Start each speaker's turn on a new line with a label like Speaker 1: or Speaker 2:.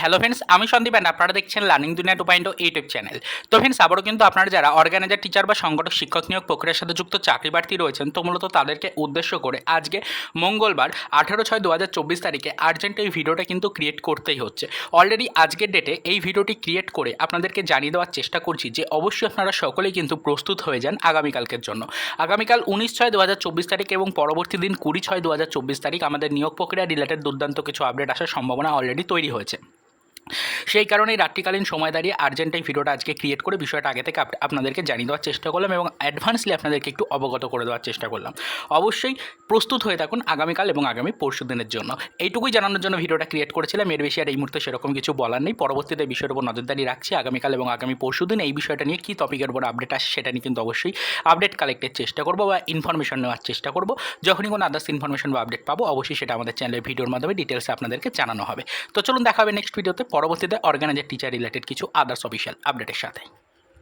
Speaker 1: Hello friends আমি Sandeep and আপনারা দেখছেন learning Duniya two point YouTube channel তো ফ্রেন্ডস আবারও কিন্তু আপনারা যারা অর্গানাইজার টিচার বা সংগঠক, শিক্ষক নিয়োগ প্রক্রিয়ার সাথে যুক্ত, চাকরি প্রার্থী রয়েছেন, তো মূলত তাদেরকে উদ্দেশ্য করে আজকে মঙ্গলবার, আঠেরো ছয় দু হাজার চব্বিশ তারিখে আর্জেন্ট এই ভিডিওটা কিন্তু ক্রিয়েট করতেই হচ্ছে। অলরেডি আজকের ডেটে এই ভিডিওটি ক্রিয়েট করে আপনাদেরকে জানিয়ে দেওয়ার চেষ্টা করছি যে অবশ্যই আপনারা সকলেই কিন্তু প্রস্তুত হয়ে যান আগামীকালকের জন্য। আগামীকাল উনিশ ছয় দু হাজার চব্বিশ তারিখ এবং পরবর্তী দিন কুড়ি ছয় দু হাজার চব্বিশ তারিখ আমাদের নিয়োগ প্রক্রিয়া রিলেটেড দুর্দান্ত কিছু আপডেট আসার সম্ভাবনা অলরেডি তৈরি হয়েছে। সেই কারণেই রাত্রিকালীন সময় দাঁড়িয়ে আর্জেন্ট এই ভিডিওটা আজকে ক্রিয়েট করে বিষয়টা আগে থেকে আপনাদেরকে জানিয়ে দেওয়ার চেষ্টা করলাম এবং অ্যাডভান্সলি আপনাদেরকে একটু অবগত করে দেওয়ার চেষ্টা করলাম। অবশ্যই প্রস্তুত হয়ে থাকুন আগামীকাল এবং আগামী পরশু দিনের জন্য। এইটুকুই জানানোর জন্য ভিডিওটা ক্রিয়েট করেছিলাম। এর বেশি আর এই মুহূর্তে সেরকম কিছু বলার নেই। পরবর্তীতে বিষয়ের উপর নজরদারি রাখছি। আগামীকাল এবং আগামী পরশু দিন এই বিষয়টা নিয়ে কী টপিকের উপর আপডেট আসে সেটা নিয়ে কিন্তু অবশ্যই আপডেট কালেক্টের চেষ্টা করব বা ইনফরমেশন নেওয়ার চেষ্টা করব। যখনই কোনো আদার্স ইনফরমেশন বা আপডেট পাবো, অবশ্যই সেটা আমাদের চ্যানেলের ভিডিওর মাধ্যমে ডিটেলসে আপনাদেরকে জানানো হবে। তো চলুন দেখা হবে নেক্সট ভিডিওতে পরবর্তীতে অর্গানাইজার টিচার রিলেটেড কিছু আদার্স অফিসিয়াল আপডেটের সাথে।